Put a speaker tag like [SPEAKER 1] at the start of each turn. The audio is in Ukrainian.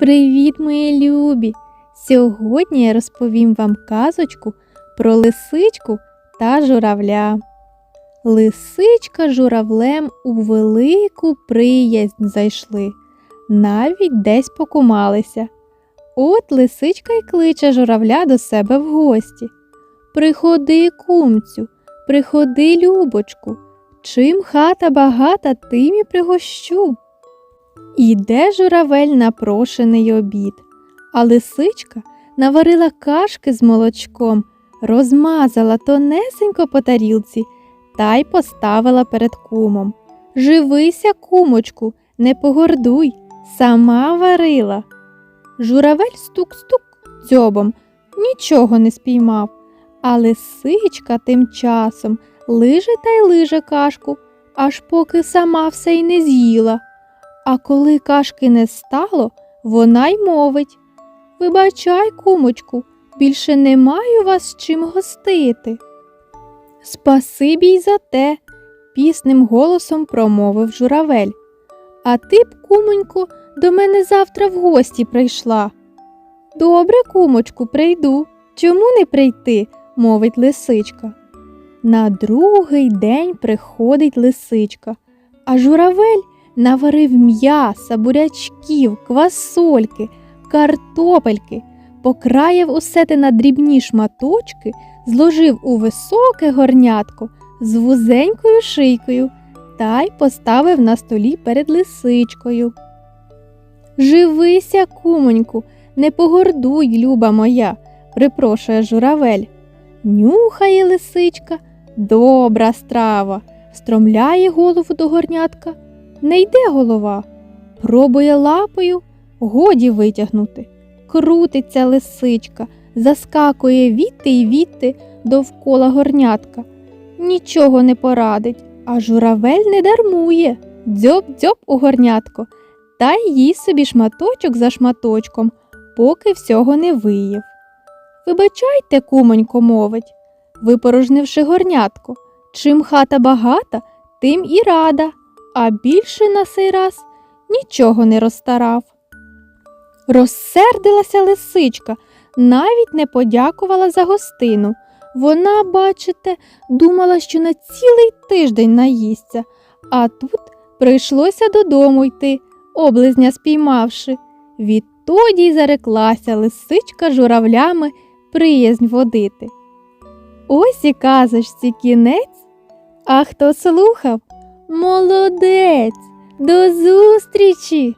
[SPEAKER 1] Привіт, мої любі! Сьогодні я розповім вам казочку про лисичку та журавля. Лисичка журавлем у велику приязнь зайшли, навіть десь покумалися. От лисичка й кличе журавля до себе в гості. Приходи, кумцю, приходи, любочку, чим хата багата, тим і пригощу. Іде журавель на прошений обід, а лисичка наварила кашки з молочком, розмазала тонесенько по тарілці та й поставила перед кумом. Живися, кумочку, не погордуй, сама варила. Журавель стук-стук дзьобом, нічого не спіймав, а лисичка тим часом лиже та й лиже кашку, аж поки сама все й не з'їла. А коли кашки не стало, вона й мовить Вибачай, кумочку, більше не маю вас чим гостити. Спасибі й за те, пісним голосом промовив журавель. А ти б, кумонько, до мене завтра в гості прийшла. Добре, кумочку, прийду. Чому не прийти? мовить лисичка. На другий день приходить лисичка, а журавель наварив м'яса, бурячків, квасольки, картопельки, покраяв усе те на дрібні шматочки, зложив у високе горнятко з вузенькою шийкою та й поставив на столі перед лисичкою. Живися, кумоньку, не погордуй, люба моя, припрошує журавель. Нюхає лисичка, добра страва, стромляє голову до горнятка. Не йде голова, пробує лапою, годі витягнути. Крутиться лисичка, заскакує відти й відти довкола горнятка. Нічого не порадить, а журавель не дармує. Дзьоб-дзьоб у горнятко, та й їсть собі шматочок за шматочком, поки всього не виїв. Вибачайте, кумонько мовить, випорожнивши горнятко. Чим хата багата, тим і рада а більше на сей раз нічого не розстарав. Розсердилася лисичка, навіть не подякувала за гостину. Вона, бачите, думала, що на цілий тиждень наїсться, а тут прийшлося додому йти, облизня спіймавши. Відтоді й зареклася лисичка журавлями приязнь водити. Ось і казочці кінець. А хто слухав? Молодець! До зустрічі!